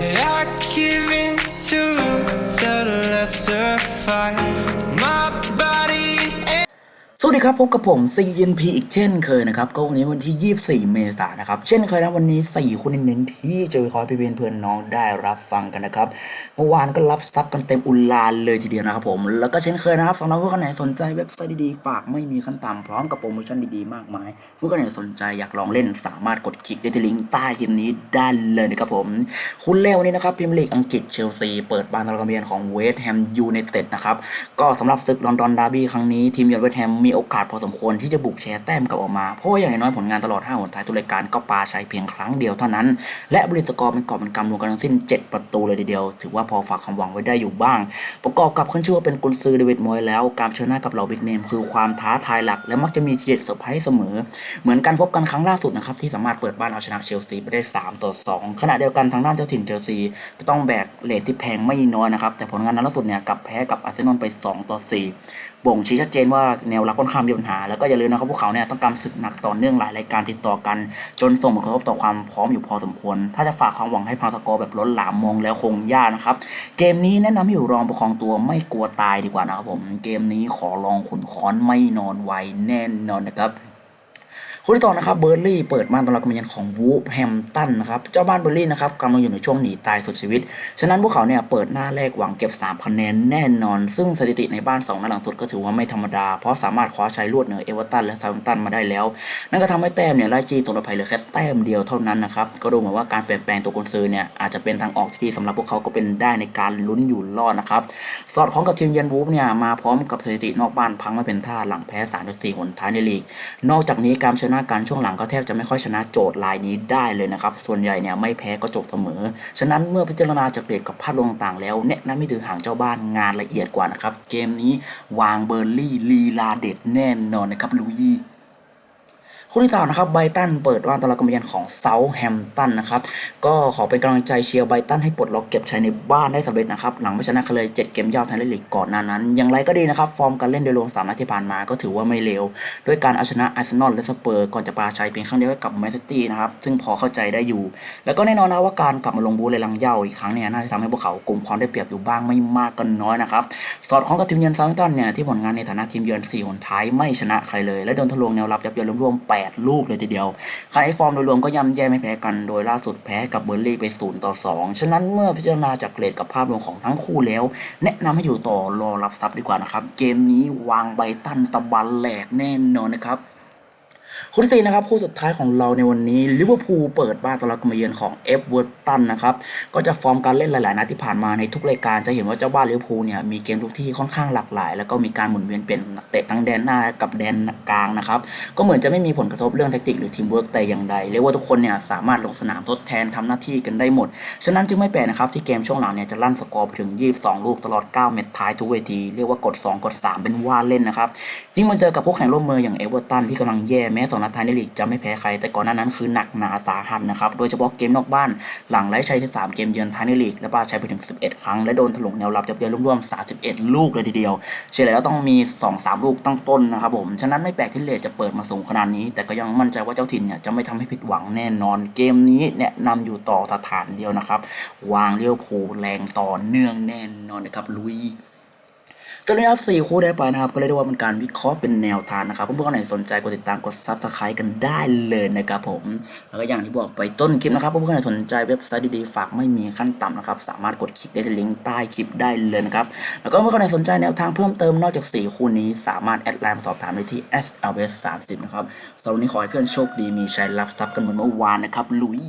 É aqui aqui วัสดีครับพบกับผม CNP อีกเช่นเคยนะครับก็วันนี้วันที่ 24 เมษายนนะครับเช่นเคยนะวันนี้ 4 คนเน้นที่จะวิเคราะห์พี่เพื่อนเพื่อนน้องได้รับฟังกันนะครับเมื่อวานก็รับซับกันเต็มอุลานเลยทีเดียวนะครับผมแล้วก็เช่นเคยนะครับสำหรับผู้คนไหนสนใจเว็บไซต์ดีๆฝากไม่มีขั้นต่ำพร้อมกับโปรโมชั่นดีๆมากมายผู้คนไหนสนใจอยากลองเล่นสามารถกดคลิกได้ที่ลิงก์ใต้คลิปนี้ได้เลยนะครับผมคุณเล่วันนี้นะครับพรีเมียร์ลีกอังกฤษเชลซีเปิดบ้านตะลกเบียนของเวสต์แฮมยูไนเต็ดนะครับก็สำหรับศึกลอนดอนดาร์บี้ครั้งนี้ทีมเยือนเวสต์แฮมมีโอกาสพอสมควรที่จะบุกแชร์แต้มกลับออกมา เพราะว่าอย่างน้อยผลงานตลอด 5 หนท้ายทุกรายการก็ปาใช้เพียงครั้งเดียวเท่านั้น และบริสกอร์เป็นกอบเป็นกำรวมกันทั้งสิ้น 7 ประตูเลยทีเดียว ถือว่าพอฝากความหวังไว้ได้อยู่บ้าง ประกอบกับขึ้นชื่อว่าเป็นกุนซือเดวิดมอยแล้ว การเชิญหน้ากับเหล่าบิ๊กเนมคือความท้าทายหลัก และมักจะมีทีเด็ดเซอร์ไพรส์เสมอ เหมือนการพบกันครั้งล่าสุดนะครับที่สามารถเปิดบ้านเอาชนะเชลซีไปได้ 3 ต่อ 2 ขณะเดียวกันทางด้านเจ้าถิ่นเชลซีก็ต้องแบกเลทที่แพงไม่น้อยนะครับแต่ผลงานนั้นล่าสุดเนี่ยกลับแพ้กับอาร์เซนอลไป 2 ต่อ 4 บ่งชี้ชัดเจนว่าแนวรับค่อนข้างมีปัญหา แล้วก็อย่าลืมนะครับพวกเขาเนี่ยต้องการศึกหนักต่อเนื่องหลายรายการติดต่อกัน จนส่งผลกระทบต่อความพร้อมอยู่พอสมควร ถ้าจะฝากความหวังให้พาวสกอร์แบบล้นหลามมองแล้วคงยากนะครับ เกมนี้แนะนำให้อยู่รองประคองตัวไม่กลัวตายดีกว่านะครับผม เกมนี้ขอลองขุนค้อนไม่นอนไวแน่นอนนะครับ คู่ที่ต่อนะครับเบอร์ลี่เปิดบ้านต้อนรับการมาเยือนของวูฟแฮมตันนะครับเจ้าบ้านเบอร์ลี่นะครับกำลังอยู่ในช่วงหนีตายสุดชีวิต ฉะนั้นพวกเขาเนี่ยเปิดหน้าแรกหวังเก็บ3คะแนนแน่นอน ซึ่งสถิติในบ้าน2นัดหลังสุดก็ถือว่าไม่ธรรมดา เพราะสามารถคว้าชัยรวดเหนือเอเวอเรตันและซาร์ตันมาได้แล้ว นั่นก็ทำให้แต้มเนี่ยไล่จีตัวภัยเหลือแค่แต้มเดียวเท่านั้นนะครับก็ดูเหมือนว่าการเปลี่ยนแปลงตัวกุนซือเนี่ยอาจจะเป็นทางออกที่ดีสำหรับพวกเขาก็เป็นได้ในการลุ้นอยู่รอดนะครับสอดคล้องกับทีมเยือนวูฟเนี่ยมาพร้อมกับสถิตินอกบ้านพังไม่เป็นท่าหลังแพ้3-4หนท้ายในลีก นอกจากนี้การชนะการช่วงหลังก็แทบจะไม่ค่อยชนะโจทย์ลายนี้ได้เลยนะครับ ส่วนใหญ่เนี่ยไม่แพ้ก็จบเสมอ ฉะนั้นเมื่อพิจารณาจากเกรดกับภาพรวมต่างๆแล้วแนะนำให้ถือห่างเจ้าบ้านงานละเอียดกว่านะครับ เกมนี้วางเบอร์ลี่ลีลาเด็ดแน่นอนนะครับลุย คู่ที่สามนะครับไบตันเปิดบ้านต้อนรับการมาเยือนของเซาท์แฮมป์ตันนะครับก็ขอเป็นกำลังใจเชียร์ไบตันให้ปลดล็อกเก็บชัยในบ้านได้สำเร็จนะครับหลังไม่ชนะเขาเลย7เกมยาวไทยลีกก่อนหน้านั้น อย่างไรก็ดีนะครับ ฟอร์มการเล่นโดยรวม3นัดที่ผ่านมาก็ถือว่าไม่เลวด้วยการเอาชนะอาร์เซนอลและสเปอร์ก่อนจะปาชัยเพียงครั้งเดียวกับแมนซิตี้นะครับซึ่งพอเข้าใจได้อยู่ แล้วก็แน่นอนนะว่าการกลับมาลงบูเลยลังเย่าอีกครั้งเนี่ยน่าจะทำให้พวกเขากลุ่มความได้เปรียบอยู่บ้างไม่มากก็น้อยนะครับสอดคล้องกับทีมเยือนเซาแฮมตันเนี่ยที่ผลงานในฐานะทีมเยือน4หนท้ายไม่ชนะใครเลย และโดนทะลวงแนวรับยับเยินรวมๆ8ลูกเลยทีเดียวขณะที่ฟอร์มโดยรวมก็ย่ำแย่ไม่แพ้กันโดยล่าสุดแพ้กับเบอร์ลี่ไป 0 ต่อ 2 ฉะนั้นเมื่อพิจารณาจากเกรดกับภาพรวมของทั้งคู่แล้ว แนะนำให้อยู่ต่อรอรับทรัพย์ดีกว่านะครับ เกมนี้วางใบตันตะบันแหลกแน่นอนนะครับ คู่ที่สี่นะครับคู่สุดท้ายของเราในวันนี้ลิเวอร์พูลเปิดบ้านต้อนรับการมาเยือนของเอฟเวอร์ตันนะครับก็จะฟอร์มการเล่นหลาย ๆ นัดที่ผ่านมาในทุกรายการจะเห็นว่าเจ้าบ้านลิเวอร์พูลเนี่ยมีเกมทุกที่ค่อนข้างหลากหลาย แล้วก็มีการหมุนเวียนเปลี่ยนนักเตะทั้งแดนหน้ากับแดนกลางนะครับก็เหมือนจะไม่มีผลกระทบเรื่องแทคติกหรือทีมเวิร์กแต่อย่างใดเรียกว่าทุกคนเนี่ยสามารถลงสนามทดแทนทำหน้าที่กันได้หมด ฉะนั้นจึงไม่แปลกนะครับที่เกมช่วงหลังเนี่ยจะลั่นสกอร์ถึง 22 ลูกตลอด 9 เม็ดท้ายทุกเวทีเรียกว่ากด 2 กด 3 เป็นว่าเล่นนะครับยิ่งมาเจอกับพวกแข่งร่วมมืออย่างเอเวอร์ตันที่กำลังแย่แม้สองนัดท้ายในลีกจะไม่แพ้ใคร แต่ก่อนหน้านั้นคือหนักหนาสาหัสนะครับ โดยเฉพาะเกมนอกบ้านหลังไล่ชัย13 เกมเยือนท้ายในลีกและป้าชัยไปถึง 11 ครั้ง และโดนถล่มแนวรับยับเยินรวมๆ 31 ลูกเลยทีเดียว เฉลี่ยแล้วต้องมี 2-3 ลูกตั้งต้นนะครับผม ฉะนั้นไม่แปลกที่เลทจะเปิดมาสูงขนาดนี้ แต่ก็ยังมั่นใจว่าเจ้าถิ่นเนี่ยจะไม่ทำให้ผิดหวังแน่นอน เกมนี้แนะนำอยู่ต่อสถานเดียวนะครับ วางเลี้ยวผูแรงต่อเนื่องแน่นอนนะครับลุย ก็เลยครับสี่คู่ได้ไปนะครับ ก็เลยได้ว่าเป็นการวิเคราะห์เป็นแนวทางนะครับเพื่อนๆคนไหนสนใจกดติดตามกดซับสไครต์กันได้เลยนะครับผม แล้วก็อย่างที่บอกไปต้นคลิปนะครับเพื่อนๆคนไหนสนใจเว็บไซต์ดีๆฝากไม่มีขั้นต่ำนะครับสามารถกดคลิกได้ที่ลิงก์ใต้คลิปได้เลยนะครับแล้วก็เพื่อนๆคนไหนสนใจแนวทางเพิ่มเติมนอกจาก 4 คู่นี้ สามารถแอดไลน์มาสอบถามได้ที่ s l s 3 0นะครับสำหรับวันนี้ขอให้เพื่อนโชคดีมีชัยรับทรัพย์กันเหมือนเมื่อวานนะครับลุย